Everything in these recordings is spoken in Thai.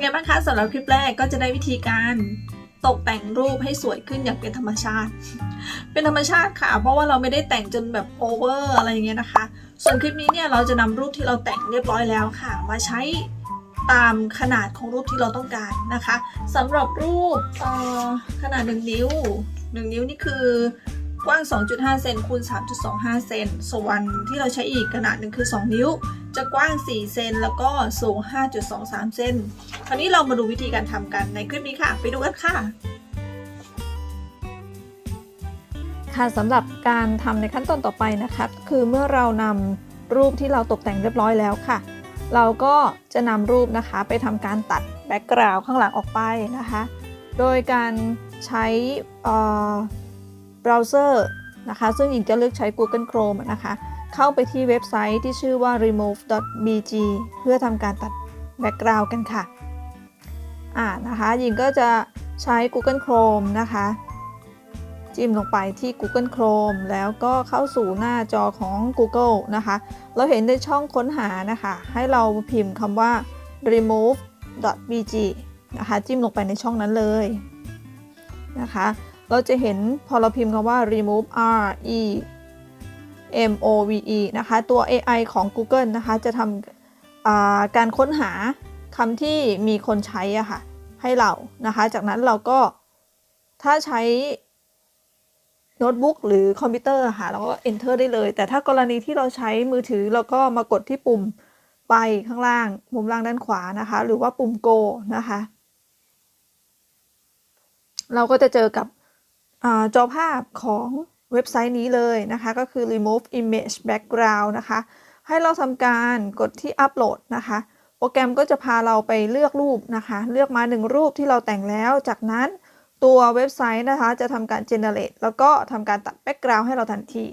ไงบ้างคะสำหรับคลิปแรกก็จะได้วิธีการตกแต่งรูปให้สวยขึ้นอย่างเป็นธรรมชาติ เป็นธรรมชาติค่ะ เพราะว่าเราไม่ได้แต่งจนแบบโอเวอร์อะไรอย่างเงี้ยนะคะ ส่วนคลิปนี้เนี่ยเราจะนำรูปที่เราแต่งเรียบร้อยแล้วค่ะ มาใช้ตามขนาดของรูปที่เราต้องการนะคะสำหรับรูปขนาด 1 นิ้ว 1 นิ้วนี่คือ กว้าง 2.5 เซนคูณ 3.25 เซน ส่วนที่เราใช้อีกขนาดหนึ่งคือ 2 นิ้ว จะกว้าง 4 เซนแล้วก็สูง 5.23 เซน คราวนี้เรามาดูวิธีการทำกันในคลิปนี้ค่ะ ไปดูกันค่ะ ค่ะสำหรับการทำในขั้นตอนต่อไปนะคะ คือเมื่อเรานำรูปที่เราตกแต่งเรียบร้อยแล้วค่ะ เราก็จะนำรูปนะคะไปทำการตัดแบ็กกราวด์ข้างหลังออกไปนะคะ โดยการใช้ เบราว์เซอร์นะคะ ซึ่งหญิงจะเลือกใช้ Google Chrome นะคะ เข้าไปที่เว็บไซต์ที่ชื่อว่า remove.bg เพื่อทำการตัดแบ็กกราวด์กันค่ะ อ่านะคะหญิงก็จะใช้ Google Chrome นะคะ จิ้มลงไปที่ Google Chrome แล้วก็เข้าสู่หน้าจอของ Google นะคะ เราเห็นในช่องค้นหานะคะ ให้เราพิมพ์คำว่า remove.bg นะคะ จิ้มลงไปในช่องนั้นเลยนะคะ เราจะเห็นพอเราพิมพ์คำว่า remove r e m o v e นะคะ ตัว AI ของ Google นะคะ จะทำการค้นหาคำที่มีคนใช้อะค่ะ ให้เรานะคะ จากนั้นเราก็ถ้าใช้โน้ตบุ๊กหรือคอมพิวเตอร์ค่ะเราก็ enter ได้เลย แต่ถ้ากรณีที่เราใช้มือถือเราก็มากดที่ปุ่มไปข้างล่าง มุมล่างด้านขวานะคะ หรือว่าปุ่ม go นะคะ เราก็จะเจอกับ จอภาพของเว็บไซต์นี้เลยนะคะ ก็คือ remove image background นะคะ ให้เราทำการกดที่ upload นะคะ โปรแกรมก็จะพาเราไปเลือกรูปนะคะ เลือกมาหนึ่งรูปที่เราแต่งแล้ว จากนั้นตัวเว็บไซต์นะคะ จะทำการ generate แล้วก็ทำการตัด background ให้เราทันที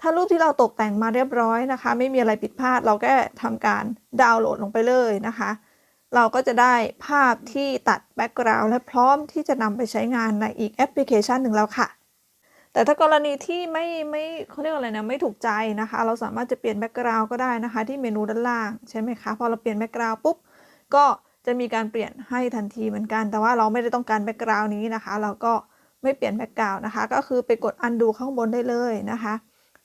ถ้ารูปที่เราตกแต่งมาเรียบร้อยนะคะ ไม่มีอะไรผิดพลาด เราก็ทำการดาวน์โหลดลงไปเลยนะคะ เราก็จะได้ภาพที่ตัด background และพร้อมที่จะนำไปใช้งานในอีกแอปพลิเคชันหนึ่งแล้วค่ะ แต่ถ้ากรณีที่ไม่ไม่เขาเรียกอะไรนะไม่ถูกใจนะคะ เราสามารถจะเปลี่ยนแบ็กกราว n d ก็ได้นะคะที่เมนูด้านล่างใช่ไหมคะพอเราเปลี่ยนแบ็กกราว n d ปุ๊บก็จะมีการเปลี่ยนให้ทันทีเหมือนกัน แต่ว่าเราไม่ได้ต้องการแบ็กกราว n d นี้นะคะ เราก็ไม่เปลี่ยนแบ็กกราว n d นะคะ ก็คือไปกด undo ข้างบนได้เลยนะคะ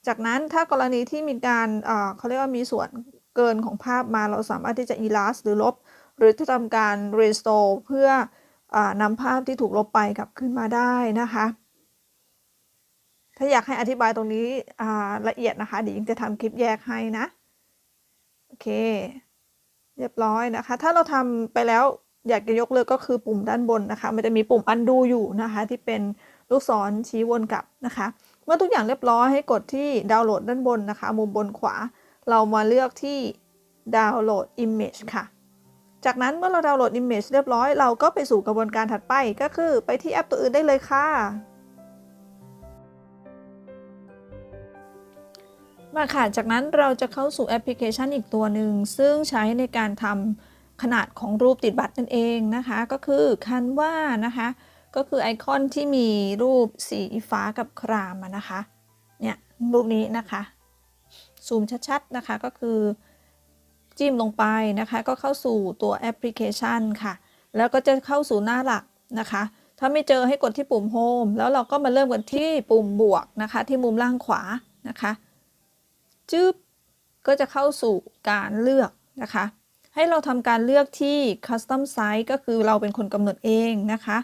จากนั้นถ้ากรณีที่มีการเอ่อเขาเรียกว่ามีส่วนเกินของภาพมาเราสามารถที่จะ erase หรือลบ หรือจะทำการ restore เพื่ออนำภาพที่ถูกลบไปกลับขึ้นมาได้นะคะ ถ้าอยากให้อธิบายตรงนี้ละเอียดนะคะเดี๋ยวยิงจะทำคลิปแยกให้นะโอเค เรียบร้อยนะคะ ถ้าเราทำไปแล้วอยากจะยกเลิกก็คือปุ่มด้านบนนะคะ มันจะมีปุ่ม undo อยู่นะคะ ที่เป็นลูกศรชี้วนกลับนะคะ เมื่อทุกอย่างเรียบร้อยให้กดที่ดาวน์โหลดด้านบนนะคะ มุมบนขวา เรามาเลือกที่ดาวน์โหลด image ค่ะ จากนั้นเมื่อเราดาวน์โหลด image เรียบร้อย เราก็ไปสู่กระบวนการถัดไปก็คือไปที่แอปตัวอื่นได้เลยค่ะ มาค่ะ จากนั้นเราจะเข้าสู่แอปพลิเคชันอีกตัวหนึ่ง ซึ่งใช้ในการทำขนาดของรูปติดบัตรนั่นเองนะคะ ก็คือคันว่านะคะ ก็คือไอคอนที่มีรูปสีฟ้ากับครามนะคะ เนี่ยรูปนี้นะคะ ซูมชัดๆนะคะก็คือ จิ้มลงไปนะคะ ก็เข้าสู่ตัวแอปพลิเคชันค่ะ แล้วก็จะเข้าสู่หน้าหลักนะคะ ถ้าไม่เจอให้กดที่ปุ่มโฮมแล้วเราก็มาเริ่มกันที่ปุ่มบวกนะคะ ที่มุมล่างขวานะคะจึ๊บก็จะเข้าสู่การเลือกนะคะ ให้เราทำการเลือกที่ custom size ก็คือเราเป็นคนกำหนดเองนะคะ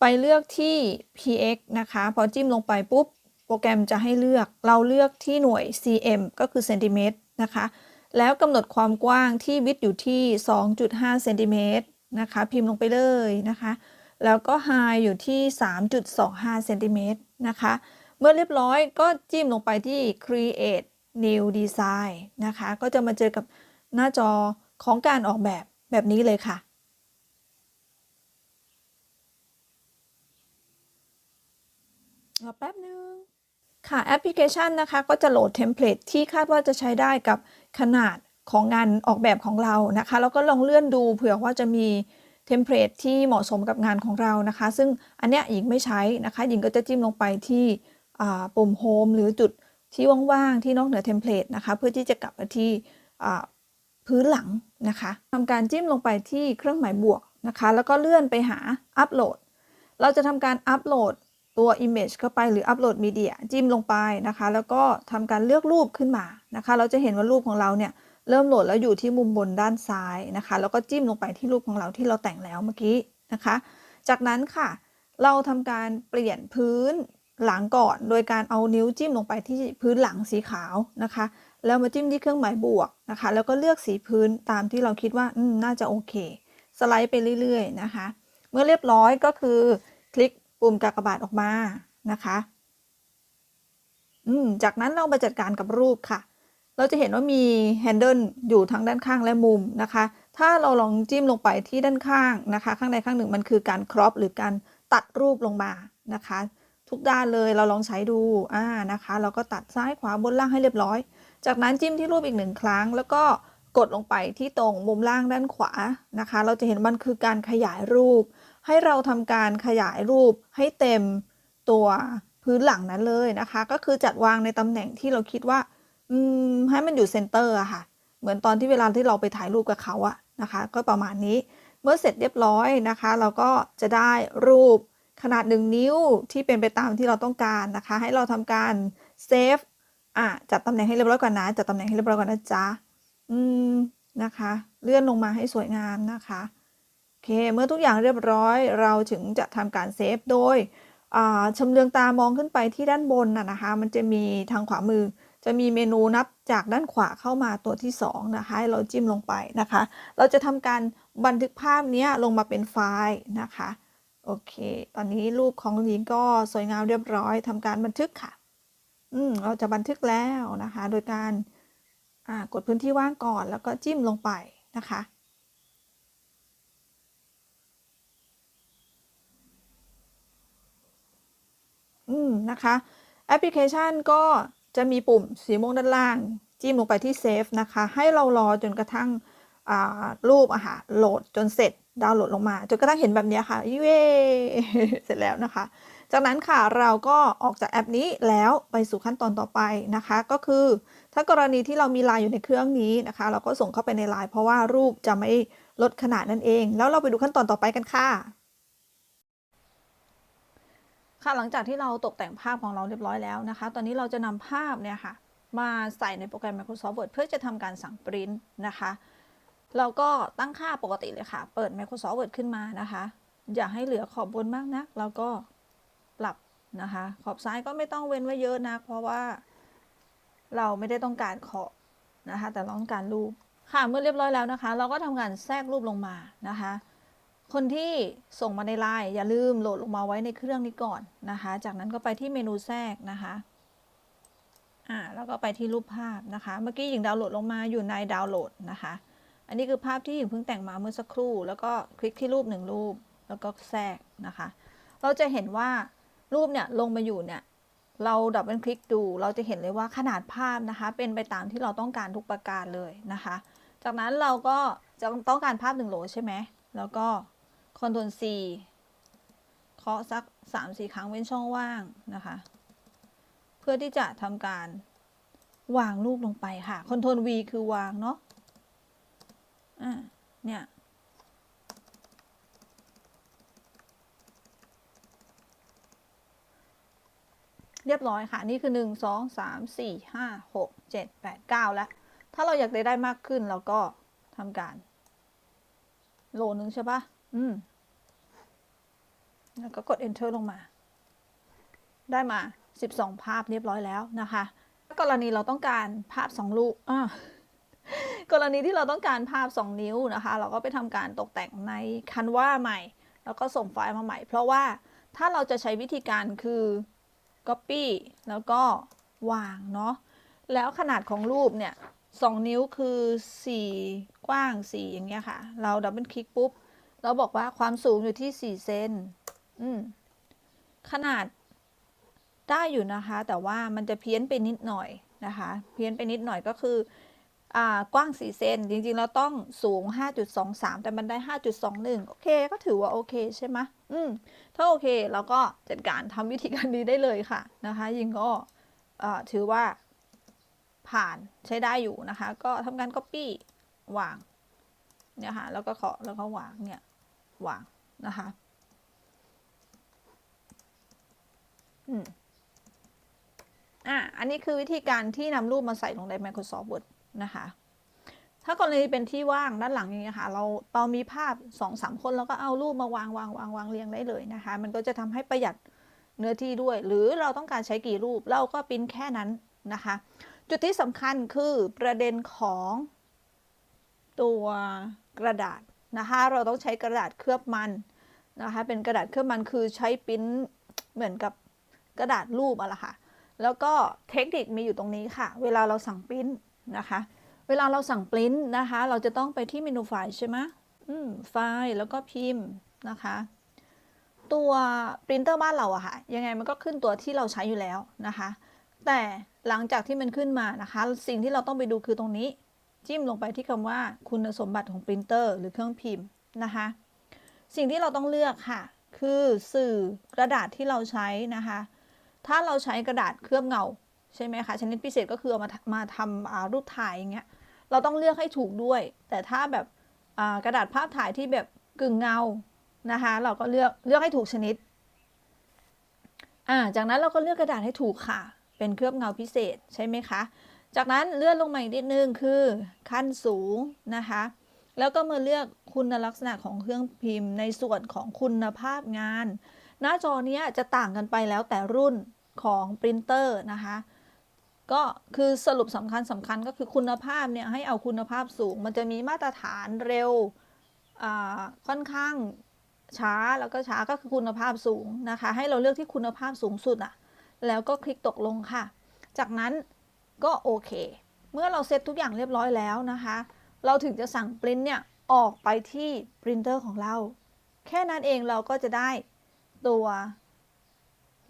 ไปเลือกที่ px นะคะ พอจิ้มลงไปปุ๊บ โปรแกรมจะให้เลือก เราเลือกที่หน่วย cm ก็คือเซนติเมตรนะคะ แล้วกำหนดความกว้างที่วิดอยู่ที่ 2.5เซนติเมตรนะคะพิมพ์ลงไปเลยนะคะ แล้วก็ high อยู่ที่ 3.25เซนติเมตรนะคะ เมื่อเรียบร้อยก็จิ้มลงไปที่ create new design นะคะ ก็จะมาเจอกับหน้าจอของการออกแบบแบบนี้เลยค่ะรอแป๊บนึง ค่ะแอปพลิเคชันนะคะก็จะโหลดเทมเพลตที่คาดว่าจะใช้ได้กับขนาดของงานออกแบบของเรานะคะแล้วก็ลองเลื่อนดูเผื่อว่าจะมีเทมเพลตที่เหมาะสมกับงานของเรานะคะ ซึ่งอันเนี้ยหญิงไม่ใช้นะคะหญิงก็จะจิ้มลงไปที่ปุ่มโฮมหรือจุดที่ว่างๆที่นอกเหนือเทมเพลตนะคะเพื่อที่จะกลับมาที่พื้นหลังนะคะทำการจิ้มลงไปที่เครื่องหมายบวกนะคะ แล้วก็เลื่อนไปหาอัปโหลด เราจะทำการอัปโหลด ตัว Image เข้าไปหรืออัปโหลดมีเดียจิ้มลงไปนะคะ แล้วก็ทำการเลือกรูปขึ้นมานะคะ เราจะเห็นว่ารูปของเราเนี่ยเริ่มโหลดแล้วอยู่ที่มุมบนด้านซ้ายนะคะ แล้วก็จิ้มลงไปที่รูปของเราที่เราแต่งแล้วเมื่อกี้นะคะ จากนั้นค่ะ เราทำการเปลี่ยนพื้นหลังก่อน โดยการเอานิ้วจิ้มลงไปที่พื้นหลังสีขาวนะคะ แล้วมาจิ้มที่เครื่องหมายบวกนะคะ แล้วก็เลือกสีพื้นตามที่เราคิดว่าน่าจะโอเค สไลด์ไปเรื่อยๆนะคะ เมื่อเรียบร้อยก็คือคลิก ปุ่มกากบาทออกมานะคะ อืม จากนั้นเรามาจัดการกับรูปค่ะ เราจะเห็นว่ามีแฮนเดิลอยู่ทั้งด้านข้างและมุมนะคะ ถ้าเราลองจิ้มลงไปที่ด้านข้างนะคะ ข้างใดข้างหนึ่งมันคือการครอปหรือการตัดรูปลงมานะคะ ทุกด้านเลยเราลองใช้ดูอ่านะคะ เราก็ตัดซ้ายขวาบนล่างให้เรียบร้อย จากนั้นจิ้มที่รูปอีกหนึ่งครั้ง แล้วก็กดลงไปที่ตรงมุมล่างด้านขวานะคะ เราจะเห็นมันคือการขยายรูป ให้เราทำการขยายรูปให้เต็มตัวพื้นหลังนั้นเลยนะคะ ก็คือจัดวางในตำแหน่งที่เราคิดว่าให้มันอยู่เซนเตอร์อะค่ะ เหมือนตอนที่เวลาที่เราไปถ่ายรูปกับเขาอะนะคะ ก็ประมาณนี้เมื่อเสร็จเรียบร้อยนะคะ เราก็จะได้รูปขนาดหนึ่งนิ้วที่เป็นไปตามที่เราต้องการนะคะ ให้เราทำการเซฟอะจัดตำแหน่งให้เรียบร้อยก่อนนะจัดตำแหน่งให้เรียบร้อยก่อนนะจ๊ะอืมนะคะ เลื่อนลงมาให้สวยงามนะคะ เค เมื่อทุกอย่างเรียบร้อยเราถึงจะทำการเซฟโดยชำเลืองตามองขึ้นไปที่ด้านบนน่ะนะคะ มันจะมีทางขวามือ จะมีเมนูนับจากด้านขวาเข้ามาตัวที่2นะคะให้เราจิ้มลงไปนะคะ เราจะทำการบันทึกภาพนี้ลงมาเป็นไฟล์นะคะ โอเค ตอนนี้รูปของหญิงก็สวยงามเรียบร้อยทำการบันทึกค่ะ อืมเราจะบันทึกแล้วนะคะ โดยการกดพื้นที่ว่างก่อนแล้วก็จิ้มลงไปนะคะ อืมนะคะแอปพลิเคชันก็จะมีปุ่มสีม่วงด้านล่าง จิ้มลงไปที่เซฟนะคะ ให้เรารอจนกระทั่งรูปอะค่ะโหลดจนเสร็จดาวน์โหลดลงมาจนกระทั่งเห็นแบบนี้ค่ะเย้เสร็จแล้วนะคะ จากนั้นค่ะเราก็ออกจากแอปนี้แล้วไปสู่ขั้นตอนต่อไปนะคะ ก็คือถ้ากรณีที่เรามีไลน์อยู่ในเครื่องนี้นะคะ เราก็ส่งเข้าไปในไลน์เพราะว่ารูปจะไม่ลดขนาดนั่นเอง แล้วเราไปดูขั้นตอนต่อไปกันค่ะ ค่ะหลังจากที่เราตกแต่งภาพของเราเรียบร้อยแล้วนะคะ ตอนนี้เราจะนำภาพเนี่ยค่ะ มาใส่ในโปรแกรม Microsoft Word เพื่อจะทำการสั่งปริ้นนะคะเราก็ตั้งค่าปกติเลยค่ะ เปิด Microsoft Word ขึ้นมานะคะ อย่าให้เหลือขอบบนมากนะัก แล้วก็ปรับนะคะ ขอบซ้ายก็ไม่ต้องเว้นไว้เยอะนะเพราะว่าเราไม่ได้ต้องการขอบนะคะ แต่เราต้องการรูป ค่ะ เมื่อเรียบร้อยแล้วนะคะ เราก็ทำการแทรกรูปลงมานะคะ คนที่ส่งมาในไลน์อย่าลืมโหลดลงมาไว้ในเครื่องนี้ก่อนนะคะ จากนั้นก็ไปที่เมนูแทรกนะคะอ่าแล้วก็ไปที่รูปภาพนะคะ เมื่อกี้หญิงดาวน์โหลดลงมาอยู่ในดาวน์โหลดนะคะ อันนี้คือภาพที่หญิงเพิ่งแต่งมาเมื่อสักครู่ แล้วก็คลิกที่รูปหนึ่งรูป แล้วก็แทรกนะคะ เราจะเห็นว่ารูปเนี่ยลงมาอยู่เนี่ย เราดับเบิลคลิกดู เราจะเห็นเลยว่าขนาดภาพนะคะ เป็นไปตามที่เราต้องการทุกประการเลยนะคะ จากนั้นเราก็จะต้องการภาพหนึ่งโหลใช่ไหม แล้วก็ Ctrl C เคาะสัก 3-4 ครั้งเว้นช่องว่างนะคะ เพื่อที่จะทำการวางรูปลงไปค่ะ Ctrl V คือวางเนาะอ่าเนี่ย เรียบร้อยค่ะ นี่คือ 1 2 3 4 5 6 7 8 9 แล้ว ถ้าเราอยากได้ได้มากขึ้นเราก็ทำการโหลนึงใช่ปะ อืม แล้วก็กด enter ลงมา ได้มา 12 ภาพเรียบร้อยแล้วนะคะ กรณีเราต้องการภาพ 2 ลูกอ่ากรณีที่เราต้องการภาพ 2 นิ้วนะคะ เราก็ไปทำการตกแต่งในคันว่าใหม่ แล้วก็ส่งไฟล์มาใหม่ เพราะว่าถ้าเราจะใช้วิธีการคือ copy แล้วก็วางเนาะ แล้วขนาดของรูปเนี่ย2นิ้วคือ 4 กว้าง 4 อย่างเงี้ยค่ะ เราดับเบิลคลิกปุ๊บ เราบอกว่าความสูงอยู่ที่4เซนขนาดได้อยู่นะคะ แต่ว่ามันจะเพี้ยนไปนิดหน่อยนะคะ เพี้ยนไปนิดหน่อยก็คืออกว้าง 4 เซน จริงๆ เราต้องสูง 5.23 แต่มันได้ 5.21 โอเค ก็ถือว่าโอเคใช่ไหมอืม ถ้าโอเคเราก็จัดการทำวิธีการนี้ได้เลยค่ะนะคะ ยิงก็ถือว่าผ่านใช้ได้อยู่นะคะ ก็ทำการ Copy วางเนี่ยค่ะ แล้วก็เคาะแล้วก็วางเนี่ย วางนะคะอืมอะอันนี้คือวิธีการที่นำรูปมาใส่ลงใน Microsoft Word นะคะ ถ้ากรณีเป็นที่ว่างด้านหลังอย่างเงี้ยค่ะ เราเรามีภาพสองสามคนเราก็เอารูปมาวางวางวางวางเรียงได้เลยนะคะ มันก็จะทำให้ประหยัดเนื้อที่ด้วย หรือเราต้องการใช้กี่รูปเราก็ปริ้นแค่นั้นนะคะ จุดที่สำคัญคือประเด็นของตัวกระดาษ นะคะเราต้องใช้กระดาษเคลือบมันนะคะเป็นกระดาษเคลือบมันคือใช้ปริ้นเหมือนกับกระดาษรูปอะละค่ะ แล้วก็เทคนิคมีอยู่ตรงนี้ค่ะ เวลาเราสั่งปริ้นนะคะ เวลาเราสั่งปริ้นนะคะ เราจะต้องไปที่เมนูไฟล์ใช่ไหมอืมไฟล์แล้วก็พิมพ์นะคะ ตัวปรินเตอร์บ้านเราอะค่ะ ยังไงมันก็ขึ้นตัวที่เราใช้อยู่แล้วนะคะ แต่หลังจากที่มันขึ้นมานะคะ สิ่งที่เราต้องไปดูคือตรงนี้ จิ้มลงไปที่คำว่าคุณสมบัติของปรินเตอร์หรือเครื่องพิมพ์นะคะ สิ่งที่เราต้องเลือกค่ะ คือสื่อกระดาษที่เราใช้นะคะ ถ้าเราใช้กระดาษเคลือบเงาใช่ไหมคะชนิดพิเศษก็คือเอามาทำมาทำารูปถ่ายอย่างเงี้ยเราต้องเลือกให้ถูกด้วย แต่ถ้าแบบกระดาษภาพถ่ายที่แบบกึ่งเงานะคะ เราก็เลือกเลือกให้ถูกชนิดอ่าจากนั้นเราก็เลือกกระดาษให้ถูกค่ะ เป็นเคลือบเงาพิเศษใช่ไหมคะ จากนั้นเลื่อนลงมาอีกนิดนึงคือขั้นสูงนะคะ แล้วก็มาเลือกคุณลักษณะของเครื่องพิมพ์ในส่วนของคุณภาพงาน หน้าจอนี้จะต่างกันไปแล้วแต่รุ่นของปรินเตอร์นะคะก็คือสรุปสำคัญสำคัญก็คือคุณภาพเนี่ยให้เอาคุณภาพสูง มันจะมีมาตรฐานเร็วอ่าค่อนข้างช้าแล้วก็ช้าก็คือคุณภาพสูงนะคะ ให้เราเลือกที่คุณภาพสูงสุดอะแล้วก็คลิกตกลงค่ะ จากนั้น ก็โอเค เมื่อเราเซตทุกอย่างเรียบร้อยแล้วนะคะ เราถึงจะสั่งปริ้นเนี่ยออกไปที่ปรินเตอร์ของเรา แค่นั้นเองเราก็จะได้ตัว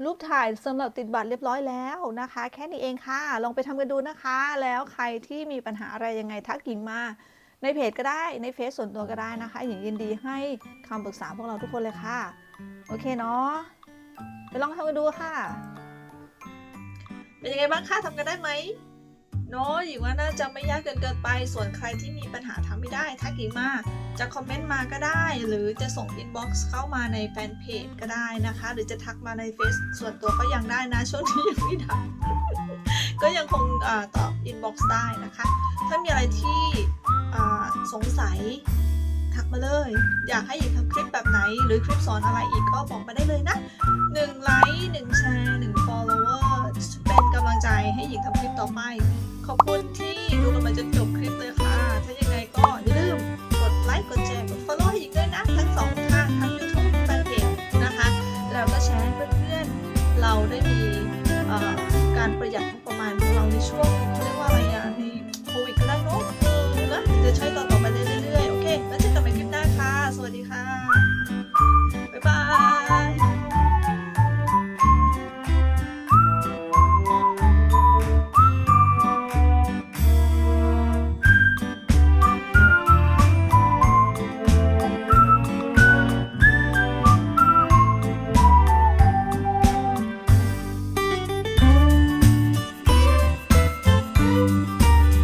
รูปถ่ายสำหรับติดบัตรเรียบร้อยแล้วนะคะ แค่นี้เองค่ะ ลองไปทำกันดูนะคะ แล้วใครที่มีปัญหาอะไรยังไงทักหญิงมา ในเพจก็ได้ในเฟซส่วนตัวก็ได้นะคะหญิงยินดีให้คำปรึกษาพวกเราทุกคนเลยค่ะ โอเคเนาะไปลองทำกันดูค่ะ เป็นยังไงบ้างคะทำกันได้ไหมเนาะหญิงว่าน่าจะไม่ยากเกินเกินไป ส่วนใครที่มีปัญหาทำไม่ได้ทักหญิงมาจะคอมเมนต์มาก็ได้ หรือจะส่งอินบ็อกซ์เข้ามาในแฟนเพจก็ได้นะคะ หรือจะทักมาในเฟซส่วนตัวก็ยังได้นะช่วงนี้ยังไม่ทักก็ยังคงอตอบอินบ็อกซ์ได้นะคะ ถ้ามีอะไรที่สงสัยทักมาเลย อยากให้หญิงทำคลิปแบบไหน หรือคลิปสอนอะไรอีกก็บอกมาได้เลยนะ1ไลค์1แช ทำคลิปต่อไป ขอบคุณที่